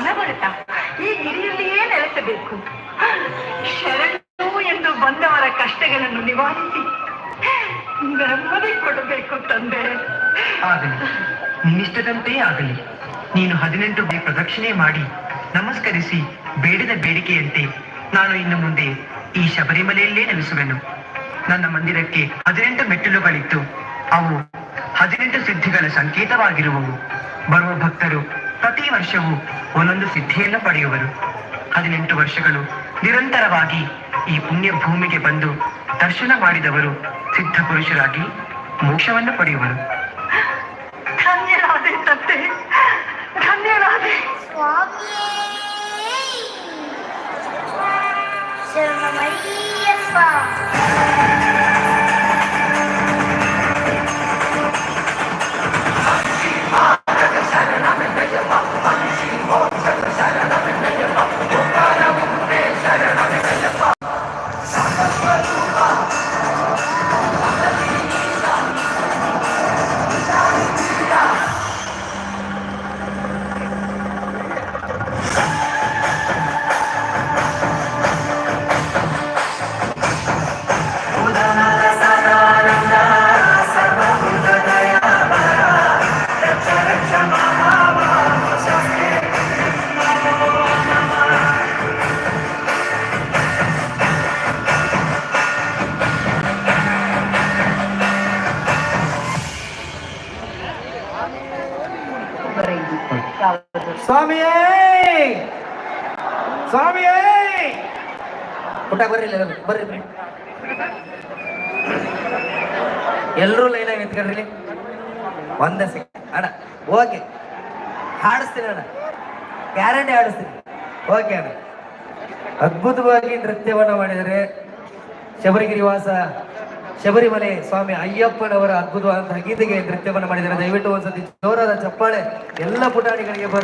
ಅನವರತ ಈ ಗಿರಿಯಲ್ಲಿಯೇ ನೆಲೆಸಬೇಕು. ಶರಣು ಎಂದು ಬಂದವರ ಕಷ್ಟಗಳನ್ನು ನಿವಾರಿಸಿ ನೆಮ್ಮದಿ ಕೊಡಬೇಕು ತಂದೆ. ಆಗಲಿ. ನಿನ್ನಿಷ್ಟದಂತೆಯೇ ಆಗಲಿ. ನೀನು ಹದಿನೆಂಟು ಬೇ ಪ್ರದಕ್ಷಿಣೆ ಮಾಡಿ ನಮಸ್ಕರಿಸಿ ಬೇಡಿದ ಬೇಡಿಕೆಯಂತೆ ನಾನು ಇನ್ನು ಮುಂದೆ ಈ ಶಬರಿಮಲೆಯಲ್ಲೇ ನೆಲೆಸುವೆನು. ನನ್ನ ಮಂದಿರಕ್ಕೆ ಹದಿನೆಂಟು ಮೆಟ್ಟಿಲುಗಳಿತ್ತು. ಅವು ಹದಿನೆಂಟು ಸಿದ್ಧಿಗಳ ಸಂಕೇತವಾಗಿರುವವು. ಬರುವ ಭಕ್ತರು ವರ್ಷವೂ ಒಂದೊಂದು ಸಿದ್ಧಿಯನ್ನು ಪಡೆಯುವರು. ಹದಿನೆಂಟು ವರ್ಷಗಳು ನಿರಂತರವಾಗಿ ಈ ಪುಣ್ಯ ಭೂಮಿಗೆ ಬಂದು ದರ್ಶನ ಮಾಡಿದವರು ಸಿದ್ಧ ಪುರುಷರಾಗಿ ಮೋಕ್ಷವನ್ನು ಪಡೆಯುವರು. ಧನ್ಯರಾದೆ Hadi hadi ಸ್ವಾಮಿಯೇ ಸ್ವಾಮಿಯೇ ಪುಟ್ಟ ಬರ್ರಿ ಬರ್ರಿ ಎಲ್ಲರೂ ಒಂದ ನಿಂತ್ಕೊಳ್ರಿ ಒಂದ ಒಂದೇ ಸೆಕೆಂಡ್ ಅಣ್ಣ, ಓಕೆ. ಹಾಡಿಸ್ತೀನಿ ಅಣ್ಣ. ಗ್ಯಾರಂಟಿ ಹಾಡಿಸ್ತೀನಿ. ಓಕೆ ಅಣ್ಣ. ಅದ್ಭುತವಾಗಿ ನೃತ್ಯವನ್ನು ಮಾಡಿದರೆ ಶಬರಿಗಿರಿ ವಾಸ ಶಬರಿಮಲೆ ಸ್ವಾಮಿ ಅಯ್ಯಪ್ಪನವರ ಅದ್ಭುತವಾದಂತಹ ಗೀತೆಗೆ ನೃತ್ಯವನ್ನು ಮಾಡಿದ್ದಾರೆ. ದಯವಿಟ್ಟು ಒಂದ್ಸತಿ ಜೋರಾದ ಚಪ್ಪಾಳೆ ಎಲ್ಲ ಪುಟಾಣಿಗಳಿಗೆ ಬರ್